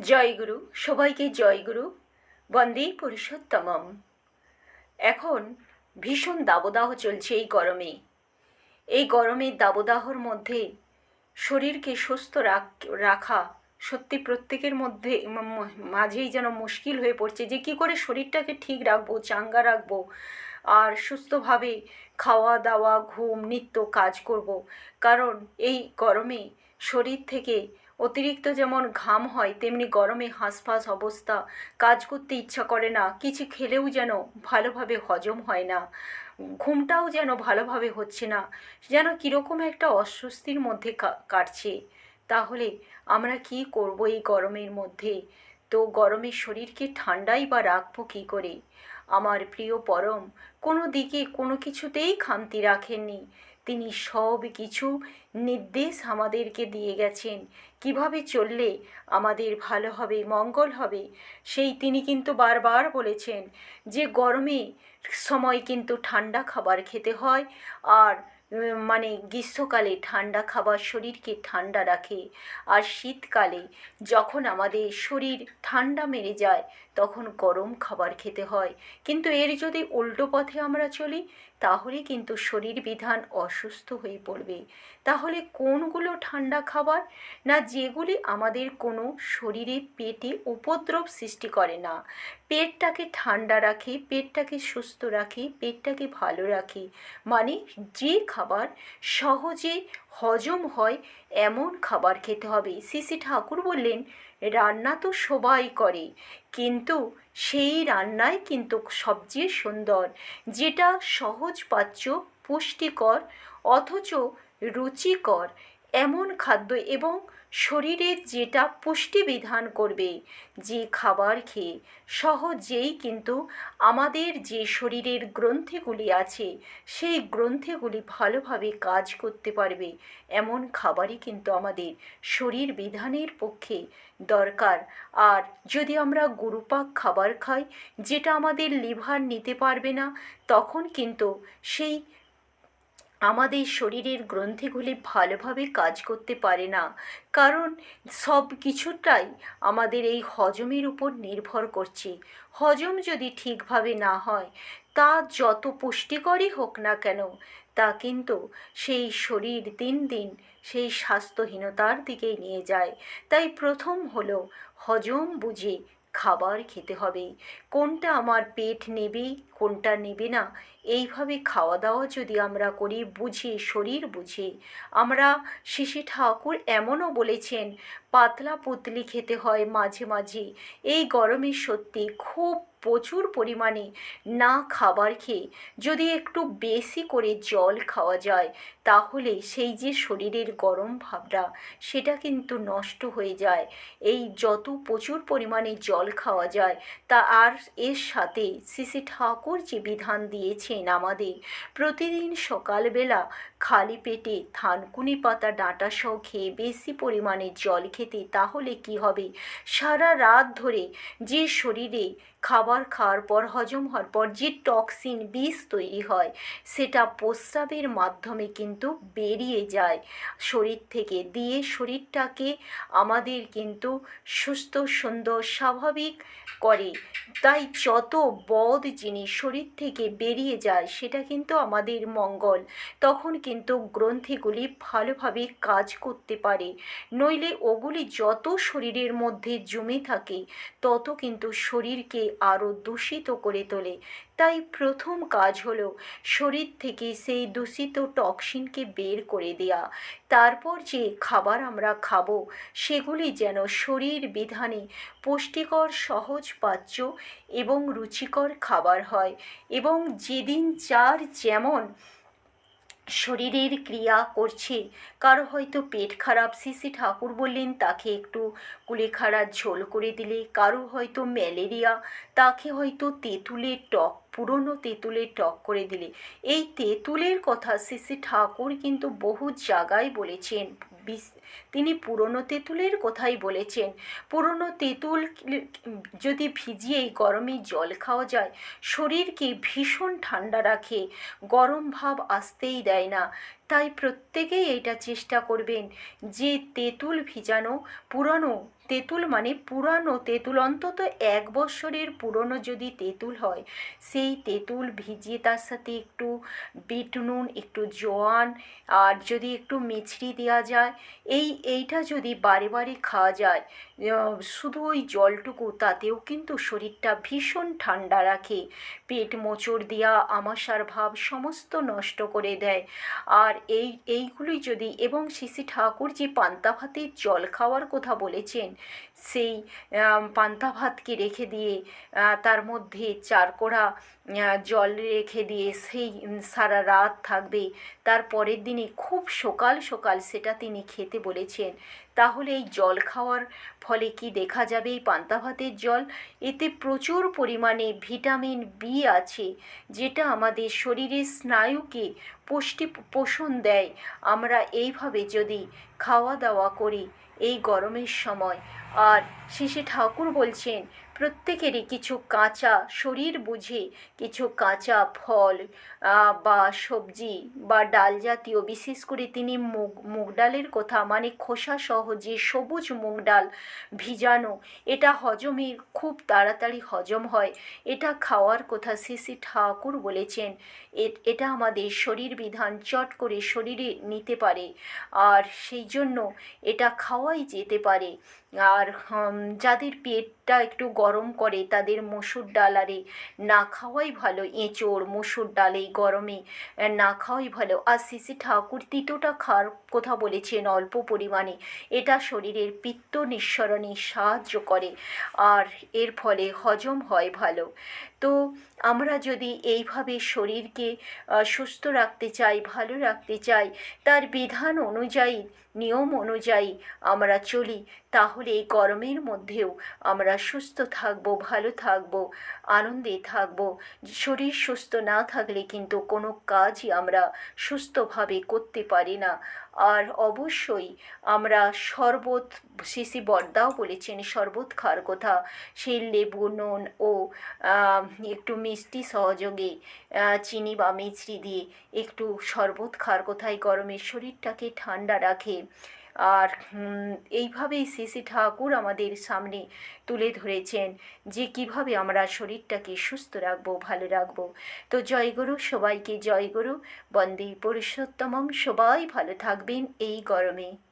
জয়গুরু সবাইকে জয়গুরু বন্দে পুরুষোত্তমম। এখন ভীষণ দাবদাহ চলছে এই গরমে। এই গরমের দাবদাহর মধ্যে শরীরকে সুস্থ রাখ- সত্যি প্রত্যেকের মধ্যে মাঝেই যেন মুশকিল হয়ে পড়ছে যে কি করে শরীরটাকে ঠিক রাখব, চাঙ্গা রাখব, আর সুস্থভাবে খাওয়া দাওয়া ঘুম, নিত্য কাজ করব। কারণ এই গরমে শরীর থেকে অতিরিক্ত যেমন ঘাম হয়, তেমনি গরমে হাঁসফাঁস অবস্থা, কাজ করতে ইচ্ছা করে না, কিছু খেলেও যেন ভালোভাবে হজম হয় না, ঘুমটাও যেন ভালোভাবে হচ্ছে না, যেন কীরকম একটা অস্বস্তির মধ্যে কাটছে। তাহলে আমরা কি করব এই গরমের মধ্যে? তো গরমে শরীরকে ঠান্ডাই বা রাখব কী করে? আমার প্রিয় পরম, কোনো দিকে কোনো কিছুতেই খামতি রাখেননি। তিনি সব কিছু নির্দেশ আমাদেরকে দিয়ে গেছেন। কীভাবে চললে আমাদের ভালো হবে, মঙ্গল হবে, সেই তিনি কিন্তু বারবার বলেছেন যে গরমে সময় কিন্তু ঠান্ডা খাবার খেতে হয় আর মানে গ্রীষ্মকালে ঠান্ডা খাবার শরীরকে ঠান্ডা রাখে আর শীতকালে যখন আমাদের শরীর ঠান্ডা মেরে যায় তখন গরম খাবার খেতে হয়। কিন্তু এর যদি উল্টো পথে আমরা চলি তাহলে কিন্তু শরীর বিধান অসুস্থ হয়ে পড়বে। তাহলে কোনগুলো ঠান্ডা খাবার? না যেগুলি আমাদের কোনো শরীরে পেটে উপদ্রব সৃষ্টি করে না। পেটটাকে ঠান্ডা রাখে, পেটটাকে সুস্থ রাখে, পেটটাকে ভালো রাখে। মানে যে খাবার সহজে হজম হয়, এমন খাবার খেতে হবে। শ্রী ঠাকুর বললেন রান্না তো সবাই করে, কিন্তু সেই রান্নাই কিন্তু সবচেয়ে সুন্দর, যেটা সহজ পাচ্য পুষ্টিকর, অথচ রুচিকর। এমন খাদ্য এবং শরীরে যেটা পুষ্টি বিধান করবে, যে খাবার খেয়ে সহজেই কিন্তু আমাদের যে শরীরের গ্রন্থিগুলি আছে, সেই গ্রন্থিগুলি ভালোভাবে কাজ করতে পারবে। এমন খাবারই কিন্তু আমাদের শরীর বিধানের পক্ষে দরকার। আর যদি আমরা গুরুপাক খাবার খাই, যেটা আমাদের লিভার নিতে পারবে না, তখন কিন্তু সেই আমাদের শরীরের গ্রন্থিগুলি ভালোভাবে কাজ করতে পারে না। কারণ সব কিছুটাই আমাদের এই হজমের উপর নির্ভর করছে। হজম যদি ঠিকভাবে না হয়, তা যত পুষ্টিকরই হোক না কেন, তা কিন্তু সেই শরীর দিন দিন সেই স্বাস্থ্যহীনতার দিকেই নিয়ে যায়। তাই প্রথম হলো হজম বুঝে খাবার খেতে হবে। কোনটা আমার পেট নেবে কোনটা নেবে না? এইভাবে খাওয়া দাওয়া যদি আমরা করি, বুঝে, শরীর বুঝে, আমরা শিশি ঠাকুর এমনও বলেছেন, পাতলা পুতলি খেতে হয় মাঝে মাঝে। এই গরমে সত্যি খুব প্রচুর পরিমাণে না খাবার খেয়ে যদি একটু বেশি করে জল খাওয়া যায়, তাহলে সেই যে শরীরের গরম ভাবটা, সেটা কিন্তু নষ্ট হয়ে যায়। এই যত প্রচুর পরিমাণে জল খাওয়া যায়, তা আর এর সাথে শ্রী ঠাকুর যে বিধান দিয়েছেন আমাদের। প্রতিদিন সকালবেলা খালি পেটে থানকুনি পাতা ডাঁটা সহ খেয়ে বেশি পরিমাণে জল খেতে তাহলে কি হবে? সারা রাত ধরে যে শরীরে খাবার খাওয়ার পর, হজম হওয়ার পর যে টক্সিন বিষ তৈরি হয়, সেটা প্রস্রাবের মাধ্যমে কিন্তু বেরিয়ে যায় শরীর থেকে। দিয়ে শরীরটাকে আমাদের কিন্তু সুস্থ, সুন্দর, স্বাভাবিক করে। তাই যত বদ জিনিস শরীর থেকে বেরিয়ে যায়, সেটা কিন্তু আমাদের মঙ্গল। তখন কিন্তু গ্রন্থিগুলি ভালোভাবে কাজ করতে পারে। নইলে ওগুলি যত শরীরের মধ্যে জমে থাকে, তত কিন্তু শরীরকে আরও দূষিত করে তোলে। তাই প্রথম কাজ হলো শরীর থেকে সেই দূষিত টক্সিনকে বের করে দেয়া। তারপর যে খাবার আমরা খাব, সেগুলি যেন শরীর বিধানে পুষ্টিকর, সহজ পাচ্য এবং রুচিকর খাবার হয় এবং যেদিন চার যেমন শরীরের ক্রিয়া করছে। কারও হয়তো পেট খারাপ শ্রী ঠাকুর বললেন, তাকে একটু কুলেখাড়ার ঝোল করে দিলে। কারও হয়তো ম্যালেরিয়া, তাকে হয়তো তেঁতুলের টক, পুরনো তেঁতুলের টক করে দিলে। এই তেঁতুলের কথা শ্রী ঠাকুর কিন্তু বহু জায়গায় বলেছেন। তিনি পুরনো তেঁতুলের কথাই বলেছেন। পুরনো তেঁতুল যদি ভিজিয়ে গরমে জল খাওয়া যায়, শরীরকে ভীষণ ঠান্ডা রাখে, গরম ভাব আসতেই দেয় না। তাই প্রত্যেকেই এটা চেষ্টা করবেন যে তেঁতুল ভিজানো পুরানো, তেঁতুল মানে পুরানো তেঁতুল, অন্তত এক বছরের পুরনো যদি তেঁতুল হয়, সেই তেঁতুল ভিজিয়ে তার সাথে একটু বিট নুন, একটু জোয়ান, আর যদি একটু মিছরি দেওয়া যায় এই, এইটা যদি বারে বারে খাওয়া যায় শুধু ওই জলটুকু তাতেও কিন্তু শরীরটা ভীষণ ঠান্ডা রাখে। পেট মোচড় দেওয়া আমাশার ভাব সমস্ত নষ্ট করে দেয়। আর এই এইগুলি যদি, এবং শিশি ঠাকুর যে পান্তা ভাতের জল খাওয়ার কথা বলেছেন সেই পান্তা ভাতকে রেখে দিয়ে তার মধ্যে চার কোড়া জল রেখে দিয়ে সেই সারা রাত থাকবে। তার পরের দিনে খুব সকাল সকাল সেটা তিনি খেতে বলেছেন। তাহলে এই জল খাওয়ার ফলে কি দেখা যাবে এই পান্তা ভাতের জল? এতে প্রচুর পরিমাণে ভিটামিন বি আছে, যেটা আমাদের শরীরের স্নায়ুকে পুষ্টি, পোষণ দেয়। আমরা এইভাবে যদি খাওয়া দাওয়া করি এই গরমের সময়। আর শিশি ঠাকুর বলছেন প্রত্যেকেরই কিছু কাঁচা শরীর বুঝে, কিছু কাঁচা ফল বা সবজি, বা ডাল জাতীয়, বিশেষ করে তিনি মুগ মুগ ডালের কথা মানে খোসা সহ যে সবুজ মুগ ডাল ভিজানো, এটা হজমের খুব তাড়াতাড়ি হজম হয়। এটা খাওয়ার কথা শ্রী ঠাকুর বলেছেন এটা আমাদের শরীর বিধান চট করে শরীরে নিতে পারে, আর সেই জন্য এটা খাওয়াই যেতে পারে। আর যাদের পেটটা একটু গরম করে তাদের মসুর ডাল আরে, না খাওয়াই ভালো এঁচোড়, মসুর ডাল এই গরমে, না খাওয়াই ভালো। আর শ্রী ঠাকুর তিতোটা খাওয়ার কথা বলেছেন অল্প পরিমাণে। এটা শরীরের পিত্ত নিঃসরণে সাহায্য করে, আর এর ফলে হজম হয় ভালো। তো আমরা যদি এইভাবে শরীরকে সুস্থ রাখতে চাই, ভালো রাখতে চাই, তার বিধান অনুযায়ী, নিয়ম অনুযায়ী আমরা চলি, তাহলে এই গরমের মধ্যেও আমরা সুস্থ থাকব, ভালো থাকব, আনন্দে থাকব। শরীর সুস্থ না থাকলে কিন্তু কোনো কাজই আমরা সুস্থভাবে করতে পারি না। আর অবশ্যই আমরা শরবত শিশি বর্দাও বলেছেন, শরবত খাওয়ার কথা। সেই লেবু, নুন ও একটু মিষ্টি সহযোগে চিনি বা মিছরি দিয়ে একটু শরবত খাওয়ার কথাই গরমের শরীরটাকে ঠান্ডা রাখে। আর এইভাবেই শ্রী ঠাকুর আমাদের সামনে তুলে ধরেছেন যে কীভাবে আমরা শরীরটাকে সুস্থ রাখব, ভালো রাখব। তো জয়গুরু সবাইকে জয়গুরু বন্দে পুরুষোত্তমম, সবাই ভালো থাকবেন এই গরমে।